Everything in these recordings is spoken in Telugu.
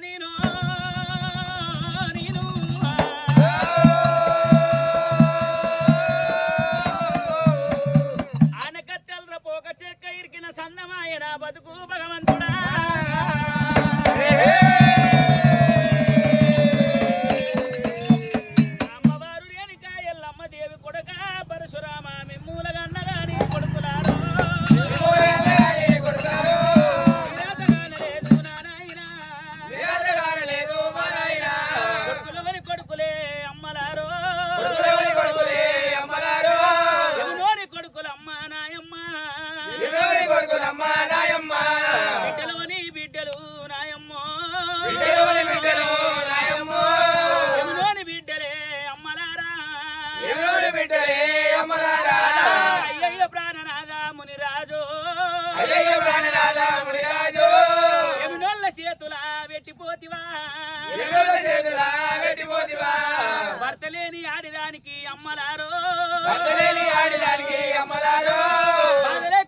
నేను ఎమినోళ్ళ చేతుల పెట్టిపోతివా భర్త లేని ఆడిదానికి అమ్మలారో. బాధలెక్కు ఉంటాయే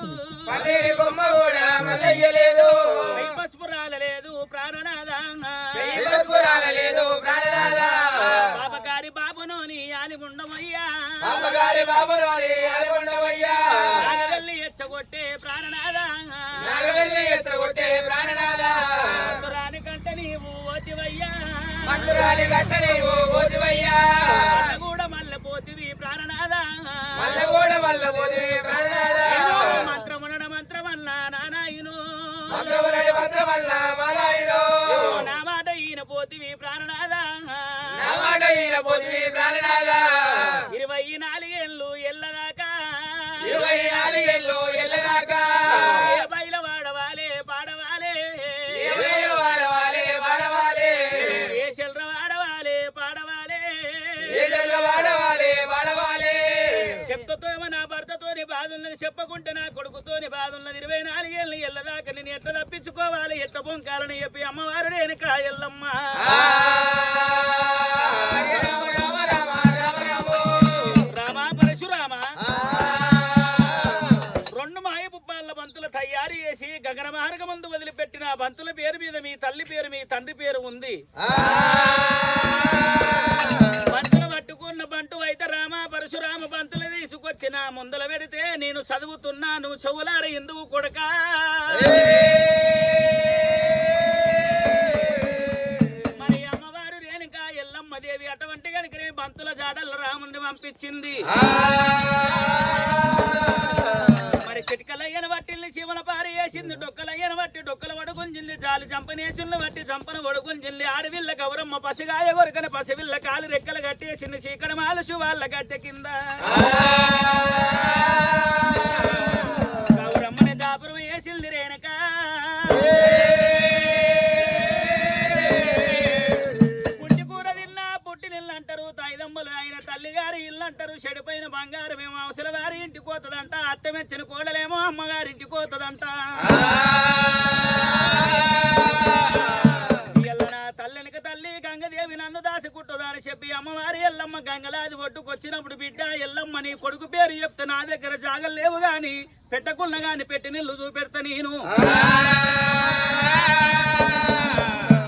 మల్లయ్యలేదు పన్నీరి బొమ్మ కూడా మల్లయ్యలేదు. పై పసుపు రాలలేదు ప్రాణనాథ లేదు ప్రాణనాథ పాపకారి బాబునోని ఆలి ఉండమయ్యా బాబగారి బాబులోని అలగొండవయ్యా నాగవెల్లి ఎచ్చగొట్టే ప్రాణనాథ నాగవెల్లి కంటే నీవు ఓతివయ్యా. గట్ట నీవు పోతివయ్యా చెప్పకుంటే నా కొడుకుతోని బాధ ఉన్నది ఇరవై నాలుగేళ్ళు ఎల్లదాకా నేను ఎట్లా తప్పించుకోవాలి? ఎట్లా పొంకాలని చెప్పి అమ్మవారు వెనక ఎల్లమ్మ రామ పరశురామ? రెండు తయారు చేసి గగన మార్గమందు వదిలిపెట్టిన బంతుల పేరు మీద మీ తల్లి పేరు మీ తండ్రి పేరు ఉంది. తీసుకొచ్చిన ముందల పెడితే నేను చదువుతున్నాను. చెవులార ఎందుకు కొడక? మరి అమ్మవారు రేణుక ఎల్లమ్మ దేవి అటువంటి కనుకనే బంతుల జాడల రాముని పంపించింది. మరి చిటికలయ్యన బట్టిల్ని శివన పారి వేసింది డొక్కలయ్యన బట్టి డొక్కల వడుగుంజిల్లి జాలి చంపనేసింది బట్టి చంపన వడుగుంజిల్లి ఆడవిల్ల గౌరమ్మ పసిగాయ కొరకన పసివిల్ల కాలు రెక్కలు కట్టేసింది చీకడ మాలుసు వాళ్ళ గద్దె కింద. దాసుకుంటుందని చెప్పి అమ్మవారి ఎల్లమ్మ గంగలాది ఒడ్డుకొచ్చినప్పుడు బిడ్డ ఎల్లమ్మ నీ కొడుకు పేరు చెప్తే నా దగ్గర జాగలు లేవు గాని పెట్టకున్న గాని పెట్టి నిల్లు చూపెడతా నేను.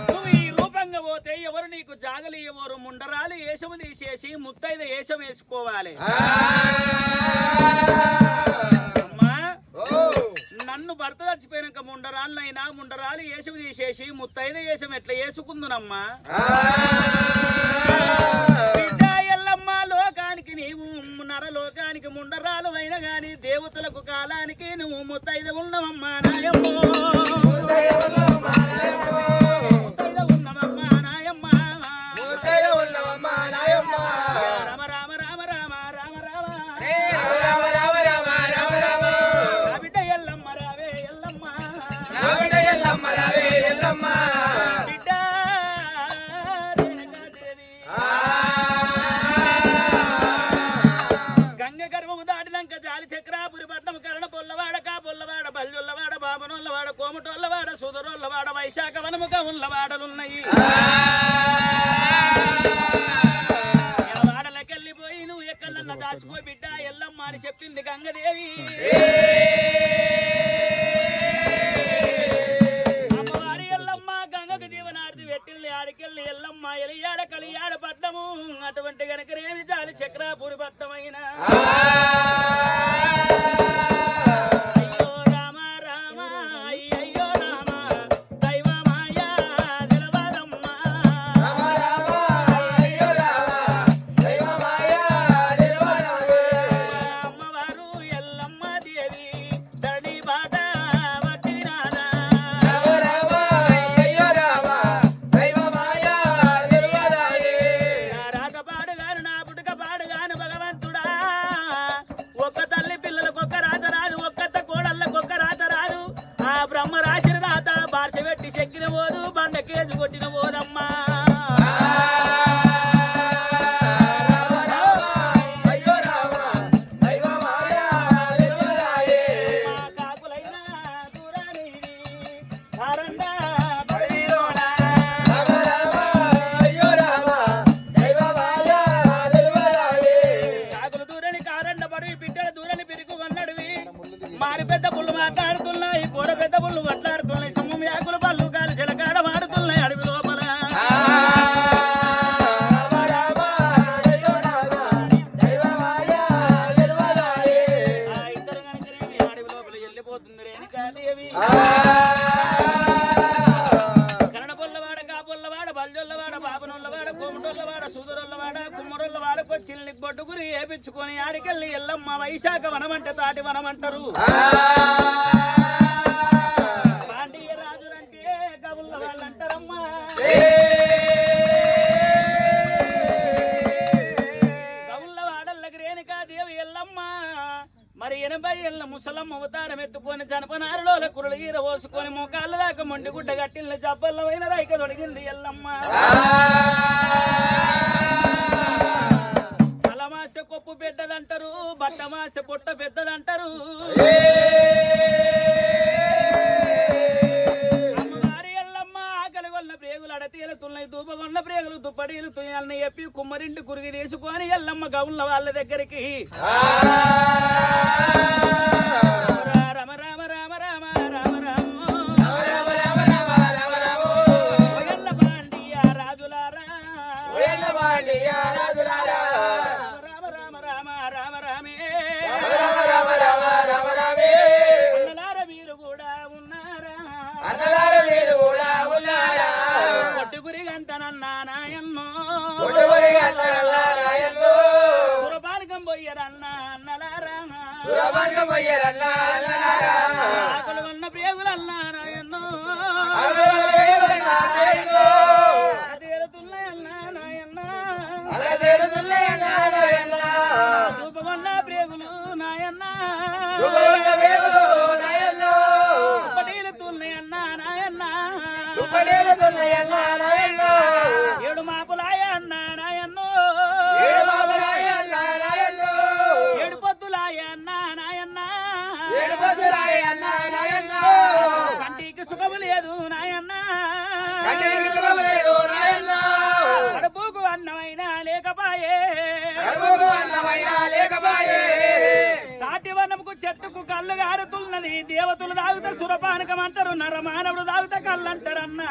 నువ్వు ఈ రూపంగా పోతే ఎవరు నీకు జాగలి ఎవరు ముండరాలు ఏషము తీసేసి ముత్తైద ఏషం వేసుకోవాలి. నన్ను భర్త చచ్చిపోయినాక ముండరాళ్ళైనా ముండరాలు ఏసుకు తీసేసి ముత్తైద ఏసం ఎట్లా వేసుకుందునమ్మా ఎల్లమ్మ లోకానికి నీవు నరలోకానికి ముండరాలు అయిన గాని దేవతలకు కాలానికి నువ్వు ముత్తైద ఉన్నవమ్మా నాయమ్మో. కోమటోళ్ళవాడ సుదరోళ్ళవాడ వైశాఖ వనముగా ఉన్నవాడలున్నాయి. వాడలకెళ్ళిపోయి నువ్వు ఎక్కడన్నా దాచుకో బిడ్డ ఎల్లమ్మ అని చెప్పింది గంగదేవి. అమ్మవారి ఎల్లమ్మ గంగకు దీవనార్ది పెట్టిల్ని ఆడికెళ్ళి ఎల్లమ్మ ఎలియాడ కలియాడ పడ్డము అటువంటి గనక రేమి చాలి చక్రాపూరి పట్టమైనా పెద్ద పుల్లు వడ్లాడుతున్నాయి సింహం యాకులు పళ్ళు కాలు చిలకాడ వాడుతున్నాయి అడవి లోపల. రామ రామ ఇద్దరు కనుకనేమి అడవి లోపల వెళ్ళిపోతుంది రేణుకాదేవి కన్నడ పొల్లవాడ కాపుల్లవాడ బల్జొల్లవాడ బాబనొల్లవాడ కోమటొల్లవాడ ఏపించుకొని ఆడికెళ్ళి ఎల్లమ్మ వైశాఖ వనమంటే తాటి వనమంటారు. ఏళ్ళ అవతారం ఎత్తుకొని జనపనారులో కురులు ఈర పోసుకొని మోకాళ్ళ దాకా మొండి గుడ్డ గట్టిల్ని జబ్బల్లమైన రైక తొడిగింది ఎల్లమ్మ. తల కొప్పు పెద్దదంటారు బట్టమాస్తే పొట్ట పెద్దదంటారు. అమ్మవారి ఎల్లమ్మ ప్రేగులు అడతీలుతున్నాయి దూపగొన్న ప్రేగులు దుప్పడీలు తుయ్యాలని చెప్పి కుమ్మరింటి కురిగి తీసుకొని ఎల్లమ్మ గౌళ్ళ వాళ్ళ దగ్గరికి. అన్నలార మీరు కూడా ఉన్నారా? కొట్టుగురి గంతనన్నా నాయన్నో పోయ్యరన్నా అన్నలారా సురభంగమయ్యరన్న అన్నలారా ఆకలి ఉన్న ప్రేగులన్నా నాయన్నో తాటివనముకు చెట్టుకు కళ్ళు గారుతున్నది. దేవతలు తాగుతా సురపానకం అంటారు. నరమానవుడు తాగుతా కళ్ళు అంటారన్నా